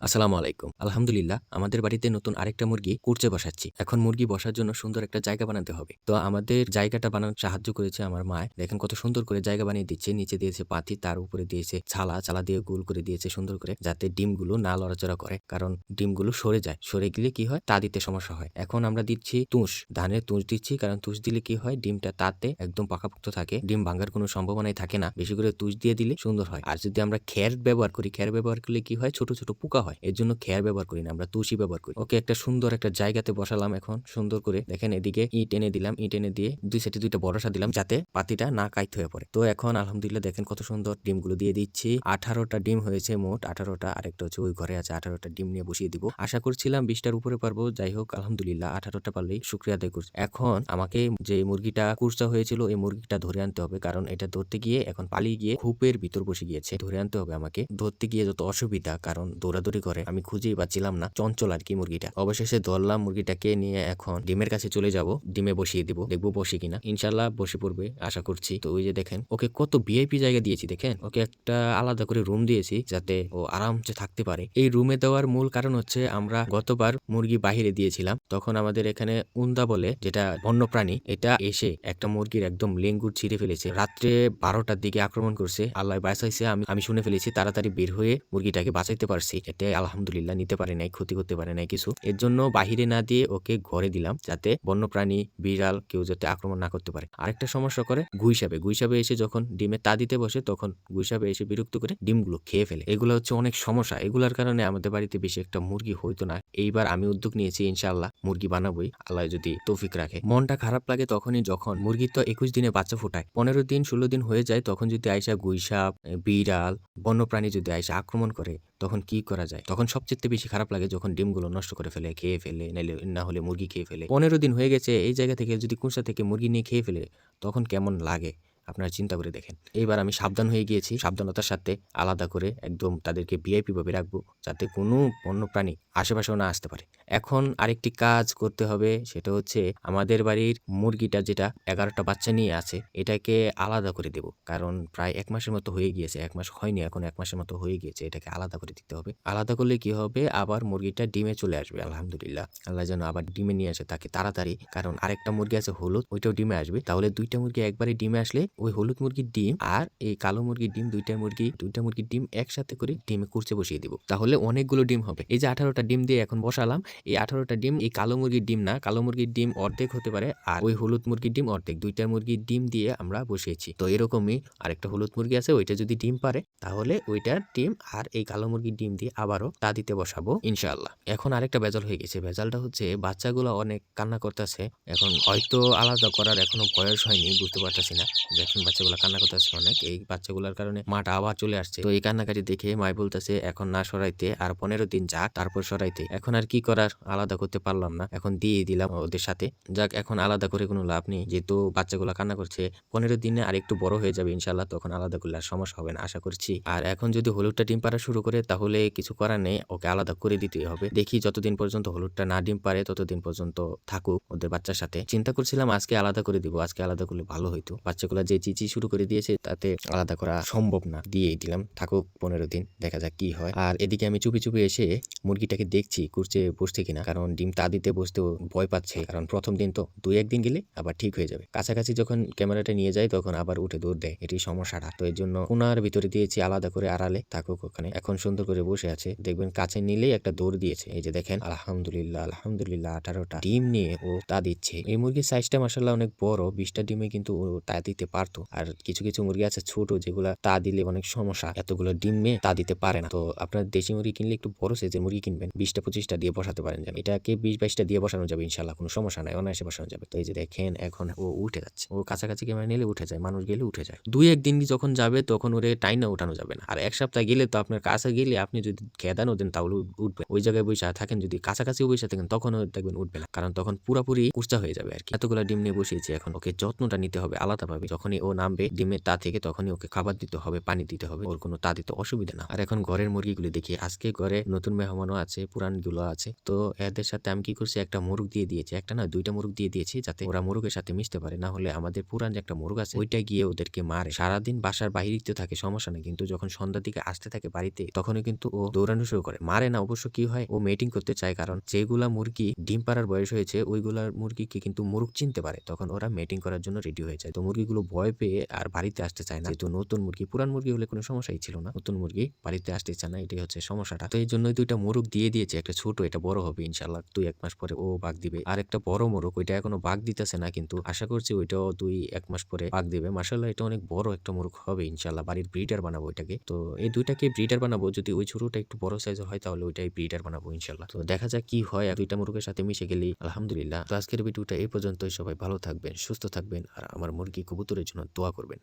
আসসালামু আলাইকুম। আলহামদুলিল্লাহ, আমাদের বাড়িতে নতুন আরেকটা মুরগি কুরচে বসাচ্ছি। এখন মুরগি বসার জন্য সুন্দর একটা জায়গা বানাতে হবে। তো আমাদের জায়গাটা বানানোর সাহায্য করেছে আমার মা। দেখেন কত সুন্দর করে জায়গা বানিয়ে দিচ্ছে। নিচে দিয়েছে পাতি, তার উপরে দিয়েছে ছালা। ছালা দিয়ে গোল করে দিয়েছে সুন্দর করে, যাতে ডিমগুলো না লড়াচড়া করে। কারণ ডিমগুলো সরে যায়। সরে গেলে কি হয়? তা দিতে সমস্যা হয়। এখন আমরা দিচ্ছি তুষ। ধানের তুষ দিচ্ছি। কারণ তুষ দিলে কি হয়? ডিমটা তাতে একদম পাকাপোক্ত থাকে। ডিম ভাঙার কোনো সম্ভাবনাই থাকে না। বেশি করে তুষ দিয়ে দিলে সুন্দর হয়। আর যদি আমরা খ্যার ব্যবহার করি খ্যার ব্যবহার করলে কি হয়? ছোট ছোট পোকা হয়। এর জন্য খেয়ার ব্যবহার করি না, আমরা তুষি ব্যবহার করি। ওকে, একটা সুন্দর একটা জায়গাতে বসালাম এখন, সুন্দর করে। দেখেন এদিকে ইট এনে দিলাম, ইট এনে দিয়ে দুই সাইডে দুইটা বড়সা দিলাম যাতে পাতিটা না কাইতে হয়ে পড়ে। তো এখন আলহামদুলিল্লাহ দেখেন কত সুন্দর ডিমগুলো দিয়ে দিচ্ছি। আঠারোটা ডিম হয়েছে মোট, আঠারোটা, আরেকটা হচ্ছে ওই ঘরে আছে, আঠারোটা ডিম নিয়ে বসিয়ে দিব। আশা করছিলাম বিশটার উপরে পারব, যাই হোক, আলহামদুলিল্লাহ আঠারোটা পারলেই শুক্রিয়া আদায় করছি। এখন আমাকে যে মুরগিটা কুরচা হয়েছিল, এই মুরগিটা ধরে আনতে হবে, কারণ এটা ধরতে গিয়ে এখন পালিয়ে গিয়ে খুপের ভিতর বসে গিয়েছে। ধরে আনতে হবে আমাকে। ধরতে গিয়ে যত অসুবিধা, কারণ দৌড়াদৌড়ি করে। আমি খুঁজেই পাচ্ছিলাম না চঞ্চল আর কি মুরগিটা। অবশেষে ধরলাম মুরগিটাকে নিয়ে এখন ডিমের কাছে চলে যাব। ডিমে বসিয়ে দিব। দেখব বসে কিনা। ইনশাল্লাহ বসে পড়বে, আশা করছি। তো ওই যে দেখেন, ওকে কত ভিআইপি জায়গা দিয়েছি, দেখেন। ওকে একটা আলাদা করে রুম দিয়েছি যাতে ও আরামসে থাকতে পারে। এই রুমে দেওয়ার মূল কারণ হচ্ছে আমরা গতবার মুরগি বাহিরে দিয়েছিলাম। তখন আমাদের এখানে উন্দা বলে, যেটা বন্যপ্রাণী, এটা এসে একটা মুরগির একদম লেঙ্গুর ছিঁড়ে ফেলেছে। রাত্রে বারোটার দিকে আক্রমণ করছে। আল্লাহ বাঁচাইছে আমি আমি শুনে ফেলেছি, তাড়াতাড়ি বের হয়ে মুরগিটাকে বাঁচাইতে পারছি। এটাই আলহামদুলিল্লাহ নিতে পারে নাই, ক্ষতি করতে পারে নাই কিছু। এর জন্য বাহিরে না দিয়ে ওকে ঘরে দিলাম যাতে বন্যপ্রাণী, বিড়াল কেউ যাতে আক্রমণ না করতে পারে। আরেকটা সমস্যা করে গুইসাবে গুইসাবে এসে যখন ডিমে তা দিতে বসে, তখন গুইসাবে এসে বিরক্ত করে ডিমগুলো খেয়ে ফেলে। এগুলো হচ্ছে অনেক সমস্যা। এগুলোর কারণে আমাদের বাড়িতে বেশি একটা মুরগি হইতো না। এইবার আমি উদ্যোগ নিয়েছি, ইনশাআল্লাহ মুরগি বানাবোই। আল্লাহ যদি তৌফিক রাখে। মনটা খারাপ লাগে তখনই যখন মুরগি তো একুশ দিনে বাচ্চা ফোটায়, পনেরো দিন, ষোলো দিন হয়ে যায়, তখন যদি আইসা গুইসাপ বিড়াল, বন্যপ্রাণী যদি আইসা আক্রমণ করে তখন কি করা যায়? তখন সবচেয়ে বেশি খারাপ লাগে যখন ডিমগুলো নষ্ট করে ফেলে, খেয়ে ফেলে নাহলে না হলে মুরগি খেয়ে ফেলে। পনেরো দিন হয়ে গেছে, এই জায়গা থেকে যদি কুসা থেকে মুরগি নিয়ে খেয়ে ফেলে, তখন কেমন লাগে? আপনারা চিন্তা করে দেখেন। এইবার আমি সাবধান হয়ে গিয়েছি। সাবধানতার সাথে আলাদা করে একদম তাদেরকে ভিআইপি ভাবে রাখব, যাতে কোনো বন্য প্রাণী আশেপাশেও না আসতে পারে। এখন আরেকটি কাজ করতে হবে, সেটা হচ্ছে আমাদের বাড়ির মুরগিটা যেটা এগারোটা বাচ্চা নিয়ে আছে, এটাকে আলাদা করে দেব। কারণ প্রায় এক মাসের মতো হয়ে গিয়েছে, এক মাস হয়নি, এখন এক মাসের মতো হয়ে গিয়েছে, এটাকে আলাদা করে দিতে হবে। আলাদা করলে কি হবে? আবার মুরগিটা ডিমে চলে আসবে, আলহামদুলিল্লাহ। আল্লাহ যেন আবার ডিমে নিয়ে আসে তাকে তাড়াতাড়ি। কারণ আরেকটা মুরগি আছে হলুদ, ওইটাও ডিমে আসবে। তাহলে দুইটা মুরগি একবারে ডিমে আসলে ওই হলুদ মুরগির ডিম আর এই কালো মুরগির ডিম, দুইটা মুরগি, দুইটা মুরগির ডিম একসাথে করে ডিমে কুরচে বসিয়ে দিব। তাহলে অনেকগুলো ডিম হবে। এই যে আঠারোটা ডিম দিয়ে এখন বসালাম, এই আঠারোটা ডিম এই কালো মুরগির ডিম না, কালো মুরগির ডিম অর্ধেক হতে পারে আর ওই হলুদ মুরগির ডিম অর্ধেক। দুইটা মুরগির ডিম দিয়ে আমরা বসিয়েছি। তো এরকমই আরেকটা হলুদ মুরগি আছে, ওইটা যদি ডিম পারে, তাহলে ওইটার ডিম আর এই কালো মুরগির ডিম দিয়ে আবারও তা দিতে বসাবো ইনশাআল্লাহ। এখন আরেকটা ভেজাল হয়ে গেছে। ভেজালটা হচ্ছে বাচ্চাগুলো অনেক কান্না করতেছে। এখন হয়তো আলাদা করার এখনও বয়স হয়নি, বুঝতে পারতেছি না। যে এখন বাচ্চাগুলো কান্না করতেছে অনেক। এই বাচ্চাগুলোর কারণে মাটা আবার চলে আসছে। তো এই কান্নাকাটি দেখে মাই বলতেছে, এখন না সরাইতে, আর পনেরো দিন যাক, তারপর সরাইতে। এখন আর কি করার? আলাদা করতে পারলাম না। এখন দিয়ে দিলাম ওদের সাথে। যাক, এখন আলাদা করে কোনো লাভ নেই। যেহেতু বাচ্চাগুলো কান্না করছে, পনেরো দিনে আর একটু বড় হয়ে যাবে ইনশাল্লাহ তখন আলাদা করলে আর সমস্যা হবে না, আশা করছি। আর এখন যদি হলুদটা ডিম পাড়া শুরু করে, তাহলে কিছু করার নেই। ওকে আলাদা করে দিতেই হবে। দেখি যতদিন পর্যন্ত হলুদটা না ডিম পারে ততদিন পর্যন্ত থাকুক ওদের বাচ্চার সাথে। চিন্তা করছিলাম আজকে আলাদা করে দিব। আজকে আলাদা করলে ভালো হইতো। বাচ্চাগুলো যে চিচি শুরু করে দিয়েছে তাতে আলাদা করা সম্ভব না। দিয়েই দিলাম। থাকুক পনেরো দিন, দেখা যাক কি হয়। আর এদিকে আমি চুপি চুপি এসে মুরগিটাকে দেখছি কুরচে বসছে কিনা। কারণ ডিম তা দিতে বসতেও ভয় পাচ্ছে। কারণ প্রথম দিন তো দুই একদিন গেলে আবার ঠিক হয়ে যাবে। কাছাকাছি যখন ক্যামেরাটা নিয়ে যায় তখন আবার উঠে দৌড় দেয়। এটি সমস্যাটা তো এর জন্য কোনার ভিতরে দিয়েছি আলাদা করে আড়ালে। থাকুক ওখানে। এখন সুন্দর করে বসে আছে। দেখবেন কাছে নিলেই একটা দৌড় দিয়েছে। এই যে দেখেন, আলহামদুলিল্লাহ আলহামদুলিল্লাহ, আঠারোটা ডিম নিয়ে ও তা দিচ্ছে। এই মুরগির সাইজটা মাসাল্লাহ অনেক বড়। বিশটা ডিমে কিন্তু তা দিতে পারতো। আর কিছু কিছু মুরগি আছে ছোট যেগুলা তা দিলে অনেক সমস্যা। এতগুলো ডিমে তা দিতে পারে না। তো আপনার দেশি মুরগি কিনলে একটু বড় সাইজের মুরগি কিনবেন। বিশটা, পঁচিশটা দিয়ে বসাতে পারেন যেন। এটাকে বিশ, বাইশটা দিয়ে বসানো যাবে ইনশাল্লাহ, কোনো সমস্যা নাই। অনায়াসে বসানো যাবে। তো এই যে দেখেন, এখন ও উঠে যাচ্ছে। ও কাছাকাছি ক্যামেরা নিলে উঠে যায়, মানুষ গেলে উঠে যায়। দুই, একদিন যখন যাবে, তখন ওরে টাইনা উঠানো যাবে না। আর এক সপ্তাহ গেলে তো আপনার কাছে গেলে আপনি যদি খেদানো দেন, তাহলে উঠবে ওই জায়গায় বসে থাকেন, যদি কাছাকাছি বসে থাকেন, তখন দেখবেন উঠবে না। কারণ তখন পুরাপুরি কুর্চা হয়ে যাবে আর কি। এতগুলো ডিম নিয়ে বসিয়েছি এখন। ওকে যত্নটা নিতে হবে, আলাদাভাবে। যখন যখনই ও নামবে ডিমের তা থেকে তখনই ওকে খাবার দিতে হবে, পানি দিতে হবে। ওর কোনো তা দিতে অসুবিধা না। আর এখন ঘরের মুরগিগুলি দেখি, আজকে ঘরে নতুন মেহমানও আছে পুরানগুলো আছে। তো এদের সাথে আমি কি করছি, একটা মুরগ দিয়ে দিয়েছি। একটা না, দুইটা মুরগ দিয়ে দিয়েছি যাতে ওরা মুরগের সাথে মিশতে পারে। না হলে আমাদের পুরান যে একটা মুরগ আছে, ওইটা গিয়ে ওদেরকে মারে। সারাদিন বাসার বাইরেতে থাকে, সমস্যা নেই। কিন্তু যখন সন্ধ্যার দিকে আসতে থাকে বাড়িতে, তখনই কিন্তু ও দৌড়ানো শুরু করে। মারে না, অবশ্য কি হয়, ও মেটিং করতে চায়। কারণ যেগুলা মুরগি ডিম পাড়ার বয়স হয়েছে, ওইগুলার মুরগিকে কিন্তু মুরগ চিনতে পারে। তখন ওরা মেটিং করার জন্য রেডি হয়ে যায়। তো মুরগিগুলো ভয় পেয়ে আর বাড়িতে আসতে চায় না। যেহেতু নতুন মুরগি, পুরান মুরগি হলে কোনো সমস্যাই ছিল না। নতুন মুরগি বাড়িতে আসতে চায় না, এটাই হচ্ছে সমস্যাটা। তো এই জন্যই দুইটা মোরগ দিয়ে দিয়েছে, একটা ছোট, এটা বড় হবে ইনশাল্লাহ দুই, এক মাস পরে ও বাঘ দিবে। আর একটা বড় মোরগ, ওইটা এখনও বাঘ দিতেছে না, কিন্তু আশা করছি ওইটাও দুই, এক মাস পরে বাঘ দিবে। মার্শাল্লাহ এটা অনেক বড় একটা মোরগ হবে ইনশাল্লাহ বাড়ির ব্রিডার বানাবো এটাকে। তো এই দুইটাকে ব্রিডার বানাবো, যদি ওই ছোটটা একটু বড় সাইজের হয়, তাহলে ওইটাই ব্রিডার বানাবো ইনশাল্লাহ তো দেখা যাক কি হয়, আর দুইটা মুরগের সাথে মিশে গেলেই আলহামদুলিল্লাহ। তো আজকের ভিডিওটা এই পর্যন্তই, সবাই ভালো থাকবেন, সুস্থ থাকবেন। আর আমার মুরগি কবুতরের জন্য দোয়া করবেন।